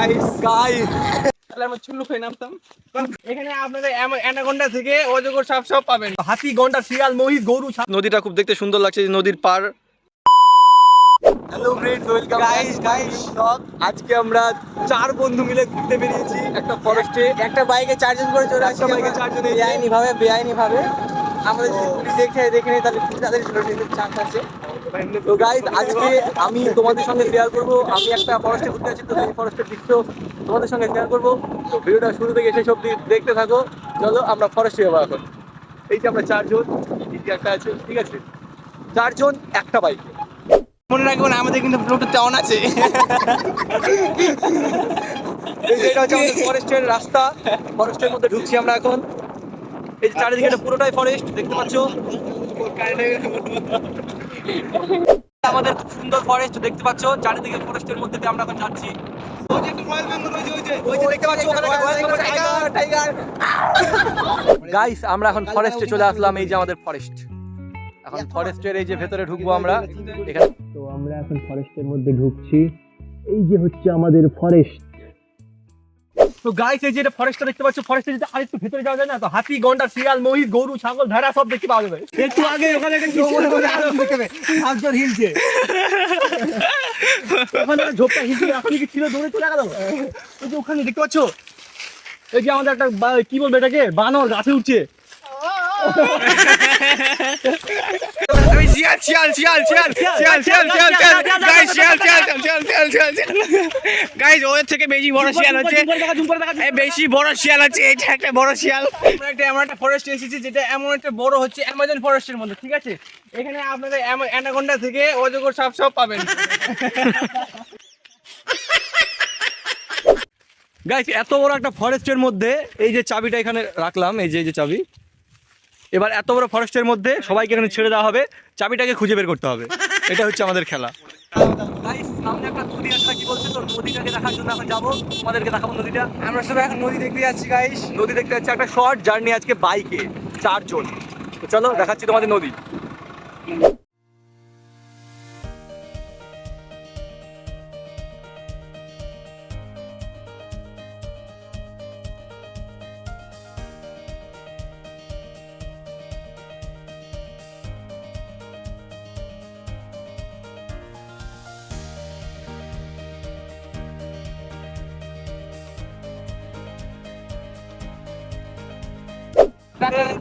Guys guys তাহলে আমরা চুল্লু খেয়ে নামতাম। এখানে আপনাদের অ্যানাকোন্ডা থেকে অজগর সাপ সব পাবেন। হাতি গন্ডা শিয়াল মহিষ গরু নদীটা খুব দেখতে সুন্দর লাগছে যে নদীর পার hello friends welcome guys guys আজকে আমরা চার বন্ধু মিলে ঘুরতে বেরিয়েছি। একটা ফরেস্টে একটা বাইকে চারজন করে চলে আসছে একটা বাইকে চারজন। বেআইনি ভাবে বেআইনি ভাবে আমাদের যদি পুলিশ দেখে দেখে নেই তাহলে তাদের চান্স আছে। তো গাইস আজকে আমি তোমাদের সঙ্গে শেয়ার করব। আমি একটা ফরেস্টে ঘুরতে আছি তো সেই ফরেস্টের দৃশ্য তোমাদের সঙ্গে শেয়ার করব। তো ভিডিওটা শুরু থেকে শেষ অবধি দেখতে থাকো। চলো আমরা ফরেস্টে যাব এখন। এই যে আমরা চারজন এই যে একটা আছে ঠিক আছে? চারজন একটা বাইক মনে রাখবেন আমাদের কিন্তু ব্লুটুথ অন আছে। এটা হচ্ছে আমাদের ফরেস্টের রাস্তা। ফরেস্টের মধ্যে ঢুকছি আমরা এখন। এই চারিদিকে এটা পুরোটাই ফরেস্ট দেখতে পাচ্ছ? আমাদের সুন্দর ফরেস্ট দেখতে পাচ্ছ? চারিদিকে ফরেস্টের মধ্যে দিয়ে আমরা এখন যাচ্ছি। গাইস আমরা এখন ফরেস্টে চলে আসলাম, এই যে আমাদের ফরেস্ট এখন ফরেস্টের এই যে ভেতরে ঢুকবো আমরা, এখানে তো আমরা এখন ফরেস্টের মধ্যে ঢুকছি। এই যে হচ্ছে আমাদের ফরেস্ট তো গাইস এই যে এটা ফরেস্টটা দেখতে পাচ্ছ ফরেস্টে যদি আরেকটু ভেতরে যাওয়া যায় না, তো হাতি, গন্ডা, শিয়াল, মহিষ, গরু, ছাগল, ভেড়া সব দেখতে পাওয়া যাবে। একটু আগে ওখানে হিলছে। ওখানে ঝোপটা হিলছে এখন কি ছিল দৌড়ে চলে গেল? ওই যে ওখানে দেখতে পাচ্ছ? এই যে আমাদের একটা কি বলবে এটাকে? বানর, গাছে উঠছে। শিয়াল শিয়াল শিয়াল শিয়াল শিয়াল শিয়াল শিয়াল শিয়াল গাইস শিয়াল শিয়াল শিয়াল শিয়াল শিয়াল শিয়াল গাইস ওর থেকে বেশি বড় শিয়াল হচ্ছে এই বেশি বড় শিয়াল আছে এটা একটা বড় শিয়াল আমরা একটা এমন একটা ফরেস্ট এসেছি যেটা এমন একটা বড় হচ্ছে অ্যামাজন ফরেস্টের মধ্যে ঠিক আছে এখানে আপনাদের অ্যানাকোন্ডা থেকে অজগর সাপ সব পাবেন গাইস এত বড় একটা ফরেস্টের মধ্যে এই যে চাবিটা এখানে রাখলাম এই যে এই যে চাবি এবার এত বড় ফরেস্টের মধ্যে সবাইকে এখানে ছেড়ে দেওয়া হবে। চাবিটাকে খুঁজে বের করতে হবে। এটা হচ্ছে আমাদের খেলা। গাইস সামনে একটা নদী আছে কি বলছে তো? নদীটাকে দেখার জন্য এখন যাব। তোমাদেরকে দেখাবো নদীটা। আমরা সবাই এখন নদী দেখতে যাচ্ছি গাইস নদী দেখতে যাচ্ছি একটা শর্ট জার্নি আজকে বাইকে চারজন। তো চলো দেখাচ্ছি তোমাদের নদী।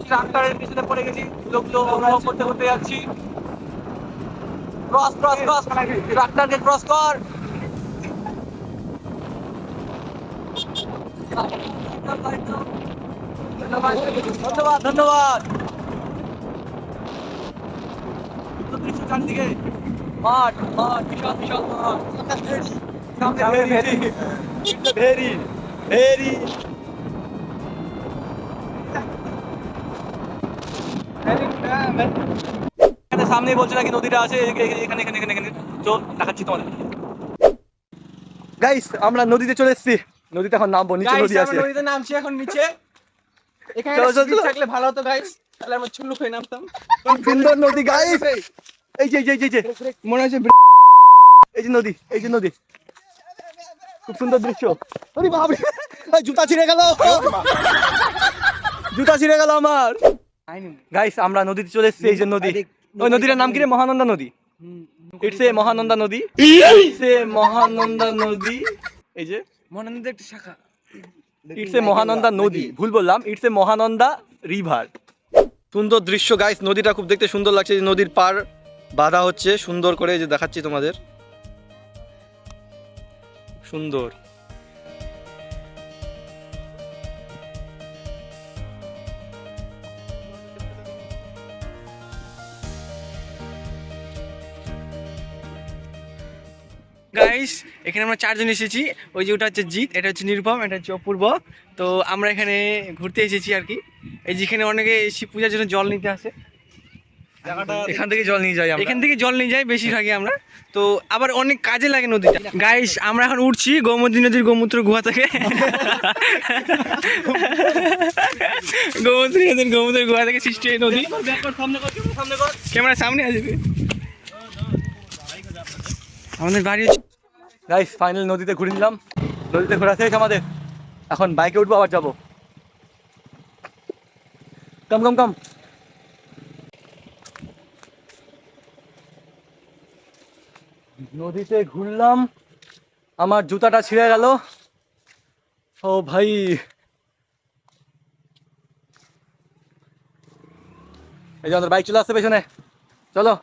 ট্রাক্টরের পিছনে পড়ে গেছি। লোকগুলো অনুভব করতে করতে যাচ্ছি। ক্রস ক্রস ক্রস ট্রাক্টরকে ক্রস কর। ধন্যবাদ ধন্যবাদ। চারদিকে। মাঠ মাঠ, বিশাল বিশাল মাঠ। Very very very. সামনেই বলছে নাকি নদীটা আছে এখানে এখানে এখানে চল দেখাচ্ছি তোমাদের। গাইস আমরা নদীতে চলে এসেছি। নদীতে এখন নামবো নিচে নদী আছে। নদীতে নামছি এখন নিচে। এখানে। থাকলে ভালো হতো গাইস তাহলে আমরা চুল্লু খেয়ে নামতাম। সুন্দর নদী গাইস এই যে এই যে, এই যে মনে হচ্ছে এই যে নদী এই যে নদী। খুব সুন্দর দৃশ্য। আরে এই জুতা ছিঁড়ে গেল। জুতা ছিঁড়ে গেল আমার। গাইস আমরা নদীতে চলে এসেছি এই যে নদী। ওই নদীটার নাম কি রে? মহানন্দা নদী। ইটস এ মহানন্দা নদী। ইটস এ মহানন্দা নদী। এই যে মনানন্দের একটা শাখা। ইটস এ মহানন্দা নদী। ভুল বললাম ইটস এ মহানন্দা রিভার সুন্দর দৃশ্য গাইস নদীটা খুব দেখতে সুন্দর লাগছে। যে নদীর পার বাঁধা হচ্ছে। সুন্দর করে এই যে দেখাচ্ছি তোমাদের। সুন্দর। গাইস এখানে আমরা চারজন এসেছি। ওই যে ওটা হচ্ছে জিৎ এটা হচ্ছে নিরুপম এটা হচ্ছে অপূর্ব। তো আমরা এখানে ঘুরতে এসেছি আর কি। এই যেখানে অনেকে শিব পূজার জন্য জল নিতে আসে। এখান থেকে জল নিয়ে যাই এখান থেকে জল নিয়ে যাই বেশিরভাগই আমরা। তো আবার অনেক কাজে লাগে নদীটা। গাইস আমরা এখন উঠছি গোমতী নদীর গোমূত্র গুহা থেকে। গোমতী নদীর গোমূত্র গুহা থেকে সৃষ্টি নদী। ক্যামেরা সামনে আসবে। আমাদের বাড়ি গাইস ফাইনাল নদীতে ঘুরে নিলাম। নদীতে ঘোরা শেষ আমাদের। এখন বাইকে উঠবো, আবার যাব। কম কম কম নদীতে ঘুরলাম। আমার জুতাটা ছিঁড়ে গেল। ও ভাই। এই যে আমাদের বাইক চলে আসছে পেছনে। চলো।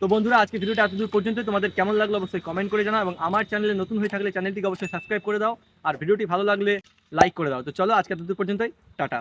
তো বন্ধুরা, আজকে ভিডিওটা এতদূর পর্যন্ত তোমাদের কেমন লাগল অবশ্যই কমেন্ট করে জানাও এবং আমার চ্যানেলে নতুন হয়ে থাকলে চ্যানেলটিকে অবশ্যই সাবস্ক্রাইব করে দাও। আর ভিডিওটি ভালো লাগলে লাইক করে দাও। তো চলো, আজকে এতদূর পর্যন্তই। টাটা।